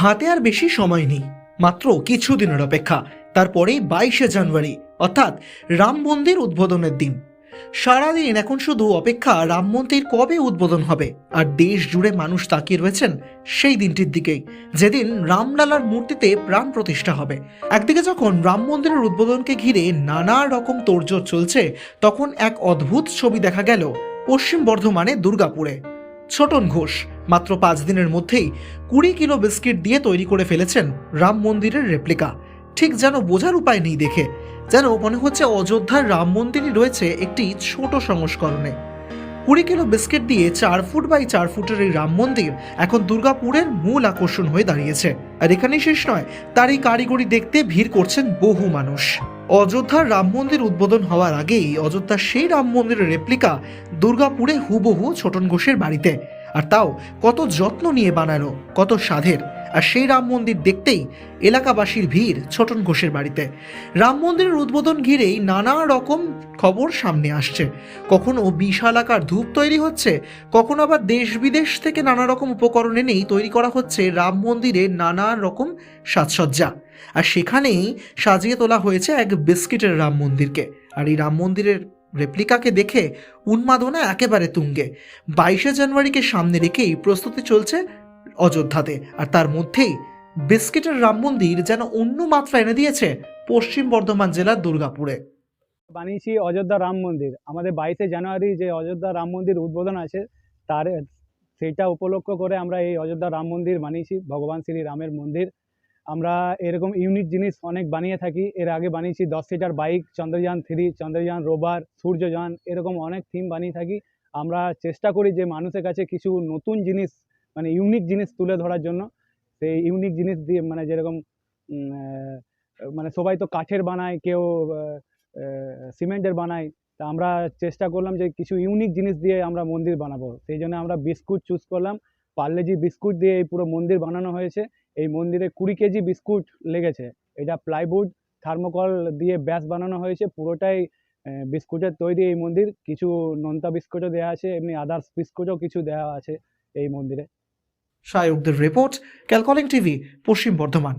হাতে আর বেশি সময় নেই, মাত্র কিছুদিনের অপেক্ষা। তারপরেই বাইশে জানুয়ারি, অর্থাৎ রাম মন্দির উদ্বোধনের দিন। সারাদিন এখন শুধু অপেক্ষা রাম মন্দির কবে উদ্বোধন হবে, আর দেশ জুড়ে মানুষ তাকিয়ে রয়েছেন সেই দিনটির দিকেই যেদিন রামলালার মূর্তিতে প্রাণ প্রতিষ্ঠা হবে। একদিকে যখন রাম মন্দিরের উদ্বোধনকে ঘিরে নানা রকম তোড়জোড় চলছে, তখন এক অদ্ভুত ছবি দেখা গেল পশ্চিম বর্ধমানে দুর্গাপুরে। ছোটন ঘোষ। মাত্র পাঁচ দিনের মধ্যেই কুড়ি কিলো বিস্কিট দিয়ে তৈরি করে ফেলেছেন রাম মন্দিরের রেপ্লিকা। ঠিক যেন বোঝার উপায় নেই দেখে, যেন মনে হচ্ছে অযোধ্যার রাম মন্দিরই রয়েছে একটি ছোট সংস্করণে। কুড়ি কিলো বিস্কিট দিয়ে চার ফুট বাই চার ফুটের এই রাম মন্দির এখন দুর্গাপুরের মূল আকর্ষণ হয়ে দাঁড়িয়েছে। আর এখানেই শেষ নয় তার এই কারিগরি দেখতে ভিড় করছেন বহু মানুষ। অযোধ্যার রাম মন্দির উদ্বোধন হওয়ার আগেই অযোধ্যার সেই রাম মন্দিরের রেপ্লিকা দুর্গাপুরে হুবহু ছোটন ঘোষের বাড়িতে। আর তাও কত যত্ন নিয়ে বানানো কত সাধের। আর সেই রাম মন্দির দেখতেই এলাকাবাসীর ভিড়, ছোটন ঘোষের বাড়িতে। রাম মন্দিরের উদ্বোধন ঘিরেই নানা রকম খবর সামনে আসছে। কখনো বিশালাকার ধূপ তৈরি হচ্ছে, কখনো আবার দেশ বিদেশ থেকে নানা রকম উপকরণ এনেই তৈরি করা হচ্ছে রাম মন্দিরে নানা রকম সাজসজ্জা। আর সেখানেই সাজিয়ে তোলা হয়েছে এক বিস্কিটের রাম মন্দিরকে। আর এই রাম মন্দিরের রেপ্লিকাকে দেখে উন্মাদনা একেবারে তুঙ্গে। বাইশে জানুয়ারিকে সামনে রেখেই প্রস্তুতি চলছে অযোধ্যাতে। আর তার মধ্যেই বিস্কিটের রাম মন্দির যেন অন্য মাত্রা এনে দিয়েছে পশ্চিম বর্ধমান জেলার দুর্গাপুরে। বানিয়েছি অযোধ্যা রাম মন্দির। আমাদের বাইশে জানুয়ারি যে অযোধ্যা রাম মন্দির উদ্বোধন আছে, তার সেইটা উপলক্ষ করে আমরা এই অযোধ্যা রাম মন্দির বানিয়েছি, ভগবান শ্রী রামের মন্দির। আমরা এরকম ইউনিক জিনিস অনেক বানিয়ে থাকি। এর আগে বানিয়েছি দশ seater bike, Chandrayaan three, Chandrayaan রোবার Suryayaan, এরকম অনেক থিম বানিয়ে থাকি। আমরা চেষ্টা করি যে মানুষের কাছে কিছু নতুন জিনিস মানে ইউনিক জিনিস তুলে ধরার জন্য, সেই ইউনিক জিনিস দিয়ে মানে যেরকম মানে সবাই তো কাঠের বানায়, কেউ সিমেন্টের বানায়, তা আমরা চেষ্টা করলাম যে কিছু ইউনিক জিনিস দিয়ে আমরা মন্দির বানাবো। সেই জন্য আমরা বিস্কুট চুজ করলাম, পার্লেজি বিস্কুট দিয়ে এই পুরো মন্দির বানানো হয়েছে। এই মন্দিরে কুড়ি কেজি বিস্কুট লেগেছে। এটা প্লাইউড থার্মোকল দিয়ে ব্যাস বানানো হয়েছে, পুরোটাই বিস্কুটের তৈরি এই মন্দির। কিছু নোনতা বিস্কুটও দেওয়া আছে, এমনি আদার্স বিস্কুটও কিছু দেওয়া আছে এই মন্দিরে। সায়কদের রিপোর্ট ক্যালকলিং টিভি পশ্চিম বর্ধমান।